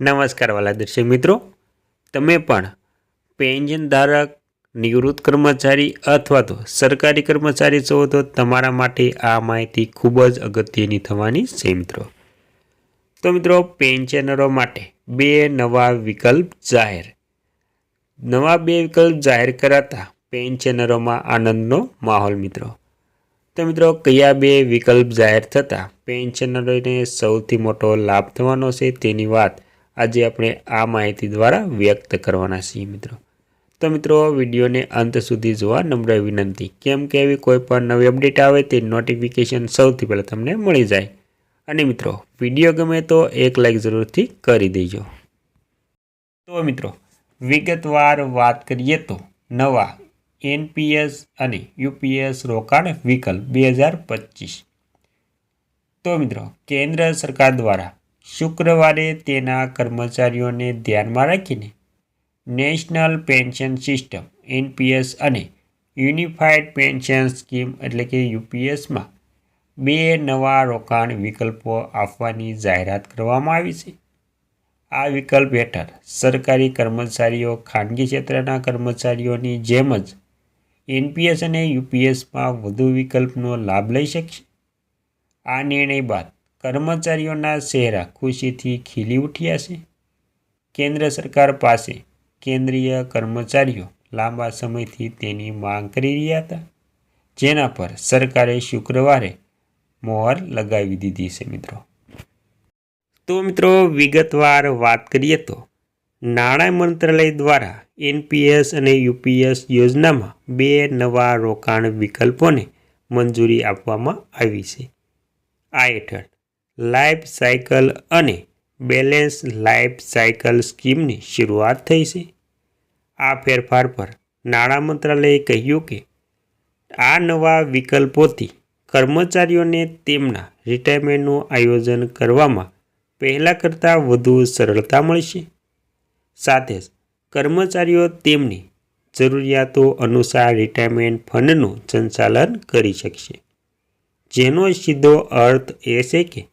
નમસ્કાર વાલા દર્શક મિત્રો, તમે પણ પેન્શન ધારક, નિવૃત્ત કર્મચારી અથવા તો સરકારી કર્મચારી છો તો તમારા માટે આ માહિતી ખૂબ જ અગત્યની થવાની છે મિત્રો. તો મિત્રો, પેન્શનરો માટે બે નવા વિકલ્પ જાહેર. નવા બે વિકલ્પ જાહેર કરાતા પેન્શનરોમાં આનંદનો માહોલ મિત્રો. તો મિત્રો, કયા બે વિકલ્પ જાહેર થતાં? પેન્શનરોને સૌથી મોટો લાભ થવાનો છે તેની વાત આજે આપણે આ માહિતી દ્વારા વ્યક્ત કરવાના છીએ મિત્રો. તો મિત્રો, વિડીયોને અંત સુધી જોવા નમ્ર વિનંતી. કેમ કે એવી કોઈ પણ નવી અપડેટ આવે તે નોટિફિકેશન સૌથી પહેલાં તમને મળી જાય. અને મિત્રો, વીડિયો ગમે તો એક લાઈક જરૂરથી કરી દેજો. તો મિત્રો, વિગતવાર વાત કરીએ તો નવા એનપીએસ અને યુપીએસ રોકાણ વિકલ્પ બે હજાર પચીસ. તો મિત્રો, કેન્દ્ર સરકાર દ્વારા શુક્રવારે તેના કર્મચારીઓને ધ્યાનમાં રાખીને નેશનલ પેન્શન સિસ્ટમ, એનપીએસ અને યુનિફાઈડ પેન્શન સ્કીમ એટલે કે યુપીએસમાં બે નવા રોકાણ વિકલ્પો આપવાની જાહેરાત કરવામાં આવી છે. આ વિકલ્પ હેઠળ સરકારી કર્મચારીઓ ખાનગી ક્ષેત્રના કર્મચારીઓની જેમ જ એનપીએસ અને યુપીએસમાં વધુ વિકલ્પનો લાભ લઈ શકશે. આ નિર્ણય બાદ કર્મચારીઓના ચહેરા ખુશીથી ખીલી ઉઠ્યા છે. કેન્દ્ર સરકાર પાસે કેન્દ્રીય કર્મચારીઓ લાંબા સમયથી તેની માંગ કરી રહ્યા હતા, જેના પર સરકારે શુક્રવારે મોહર લગાવી દીધી છે મિત્રો. તો મિત્રો, વિગતવાર વાત કરીએ તો નાણાં મંત્રાલય દ્વારા એનપીએસ અને યુપીએસ યોજનામાં બે નવા રોકાણ વિકલ્પોને મંજૂરી આપવામાં આવી છે. આ હેઠળ લાઈફ સાયકલ અને બેલેન્સ લાઈફ સાયકલ સ્કીમની શરૂઆત થઈ છે. આ ફેરફાર પર નાણાં મંત્રાલયે કહ્યું કે આ નવા વિકલ્પોથી કર્મચારીઓને તેમના રિટાયરમેન્ટનું આયોજન કરવામાં પહેલાં કરતાં વધુ સરળતા મળશે. સાથે જ કર્મચારીઓ તેમની જરૂરિયાતો અનુસાર રિટાયરમેન્ટ ફંડનું સંચાલન કરી શકશે. જેનો સીધો અર્થ એ છે કે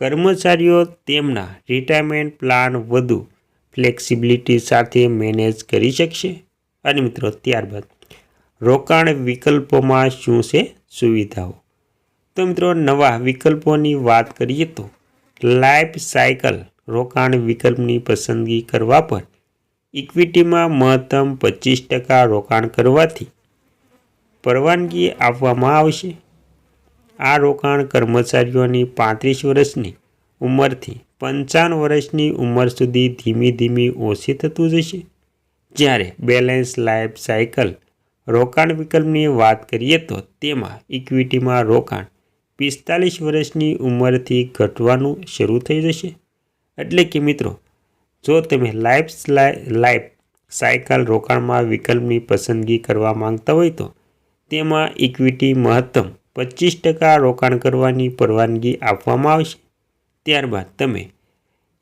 કર્મચારીઓ તેમના રિટાયરમેન્ટ પ્લાન વધુ ફ્લેક્સિબિલિટી સાથે મેનેજ કરી શકશે. અને મિત્રો, ત્યારબાદ રોકાણ વિકલ્પોમાં શું છે સુવિધાઓ? તો મિત્રો, નવા વિકલ્પોની વાત કરીએ તો લાઈફ સાયકલ રોકાણ વિકલ્પની પસંદગી કરવા પર ઇક્વિટીમાં મહત્તમ પચીસ ટકા રોકાણ કરવાથી પરવાનગી આપવામાં આવશે. આ રોકાણ કર્મચારીઓની પાંત્રીસ વર્ષની ઉંમરથી પંચાવન વર્ષની ઉંમર સુધી ધીમી ધીમી ઓછી થતું જશે. જ્યારે બેલેન્સ લાઈફ સાયકલ રોકાણ વિકલ્પની વાત કરીએ તો તેમાં ઇક્વિટીમાં રોકાણ પિસ્તાલીસ વર્ષની ઉંમરથી ઘટવાનું શરૂ થઈ જશે. એટલે કે મિત્રો, જો તમે લાઈફ લાઈફ સાયકલ રોકાણમાં વિકલ્પની પસંદગી કરવા માંગતા હોય તો તેમાં ઇક્વિટી મહત્તમ પચીસ ટકા રોકાણ કરવાની પરવાનગી આપવામાં આવશે. ત્યારબાદ તમે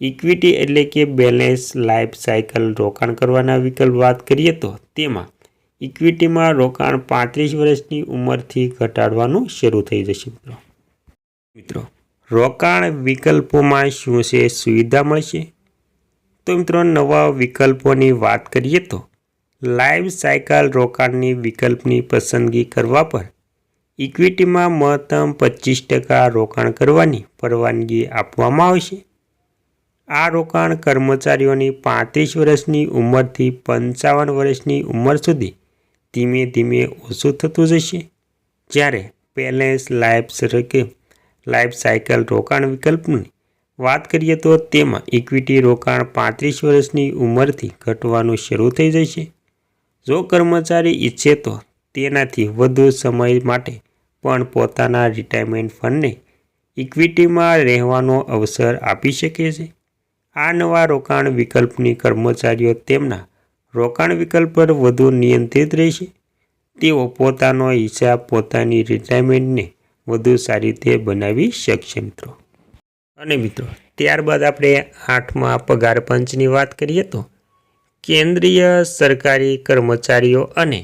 ઇક્વિટી એટલે કે બેલેન્સ લાઈફ સાયકલ રોકાણ કરવાના વિકલ્પ વાત કરીએ તો તેમાં ઇક્વિટીમાં રોકાણ પાંત્રીસ વર્ષની ઉંમરથી ઘટાડવાનું શરૂ થઈ જશે મિત્રો. મિત્રો, રોકાણ વિકલ્પોમાં શું છે? સુવિધા મળશે? તો મિત્રો, નવા વિકલ્પોની વાત કરીએ તો લાઈફ સાયકલ રોકાણની વિકલ્પની પસંદગી કરવા પર ઇક્વિટીમાં મહત્તમ પચીસ ટકા રોકાણ કરવાની પરવાનગી આપવામાં આવશે. આ રોકાણ કર્મચારીઓની પાંત્રીસ વર્ષની ઉંમરથી પંચાવન વર્ષની ઉંમર સુધી ધીમે ધીમે ઓછું થતું જશે. જ્યારે બેલેન્સ લાઈફ સરકે લાઈફ સાયકલ રોકાણ વિકલ્પની વાત કરીએ તો તેમાં ઇક્વિટી રોકાણ પાંત્રીસ વર્ષની ઉંમરથી ઘટવાનું શરૂ થઈ જશે. જો કર્મચારી ઈચ્છે તો તેનાથી વધુ સમય માટે પણ પોતાના રિટાયરમેન્ટ ફંડને ઇક્વિટીમાં રહેવાનો અવસર આપી શકે છે. આ નવા રોકાણ વિકલ્પની કર્મચારીઓ તેમના રોકાણ વિકલ્પ પર વધુ નિયંત્રિત રહેશે. તેઓ પોતાનો હિસાબ પોતાની રિટાયરમેન્ટને વધુ સારી રીતે બનાવી શકશે, મિત્રો. અને મિત્રો, ત્યારબાદ આપણે આઠમા પગાર પંચની વાત કરીએ તો કેન્દ્રીય સરકારી કર્મચારીઓ અને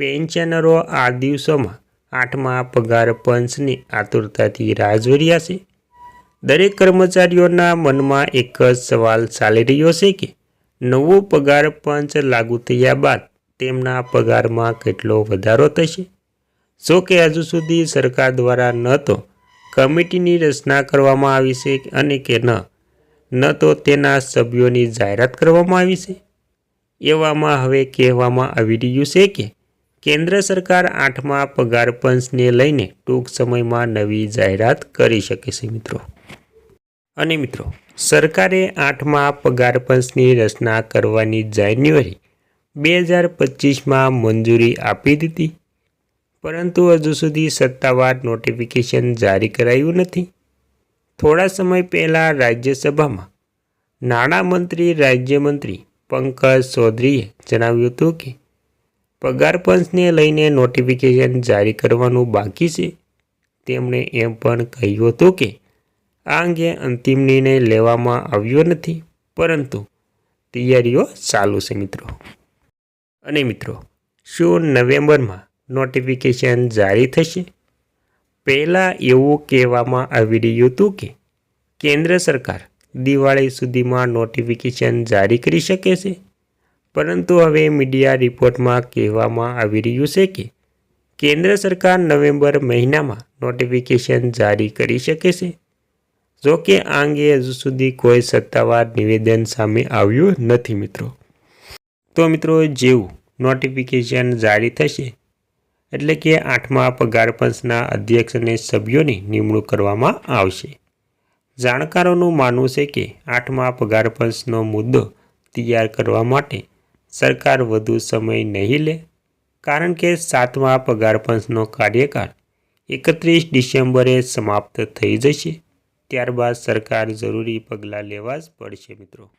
પેન્શનરો આ દિવસોમાં આઠમા પગાર પંચની આતુરતાથી રાહ જોઈ રહ્યા છે. દરેક કર્મચારીઓના મનમાં એક જ સવાલ ચાલી રહ્યો છે કે નવો પગાર પંચ લાગુ થયા બાદ તેમના પગારમાં કેટલો વધારો થશે? જો કે હજુ સુધી સરકાર દ્વારા ન તો કમિટીની રચના કરવામાં આવી છે અને કે ન ન તો તેના સભ્યોની જાહેરાત કરવામાં આવી છે. એવામાં હવે કહેવામાં આવી રહ્યું છે કે કેન્દ્ર સરકાર આઠમા પગાર પંચને લઈને ટૂંક સમયમાં નવી જાહેરાત કરી શકે છે મિત્રો. અને મિત્રો, સરકારે આઠમા પગાર પંચની રચના કરવાની જાન્યુઆરી બે હજાર પચીસમાં મંજૂરી આપી દીધી. પરંતુ હજુ સુધી સત્તાવાર નોટિફિકેશન જારી કરાયું નથી. થોડા સમય પહેલાં રાજ્યસભામાં નાણામંત્રી રાજ્યમંત્રી પંકજ ચૌધરીએ જણાવ્યું હતું કે પગાર પંચને લઈને નોટિફિકેશન જારી કરવાનું બાકી છે. તેમણે એમ પણ કહ્યું હતું કે, આ અંગે અંતિમ નિર્ણય લેવામાં આવ્યો નથી, પરંતુ તૈયારીઓ ચાલુ છે મિત્રો. અને મિત્રો શું નવેમ્બરમાં નોટિફિકેશન જારી થશે. પહેલાં એવું કહેવામાં આવી રહ્યું હતું કે, કેન્દ્ર સરકાર દિવાળી સુધીમાં નોટિફિકેશન જારી કરી શકે છે. પરંતુ હવે મીડિયા રિપોર્ટમાં કહેવામાં આવી રહ્યું છે કે કેન્દ્ર સરકાર નવેમ્બર મહિનામાં નોટિફિકેશન જારી કરી શકે છે. જો કે આ અંગે હજુ સુધી કોઈ સત્તાવાર નિવેદન સામે આવ્યું નથી મિત્રો. તો મિત્રો, જેવું નોટિફિકેશન જારી થશે, એટલે કે આઠમા પગાર પંચના અધ્યક્ષ અને સભ્યોની નિમણૂક કરવામાં આવશે. જાણકારોનું માનવું છે કે આઠમા પગાર પંચનો મુદ્દો તૈયાર કરવા માટે સરકાર વધુ સમય નહીં લે? કારણ કે સાતમા પગાર પંચનો કાર્યકાળ એકત્રીસ ડિસેમ્બરે સમાપ્ત થઈ જશે. ત્યારબાદ સરકાર જરૂરી પગલાં લેવા જ પડશે મિત્રો.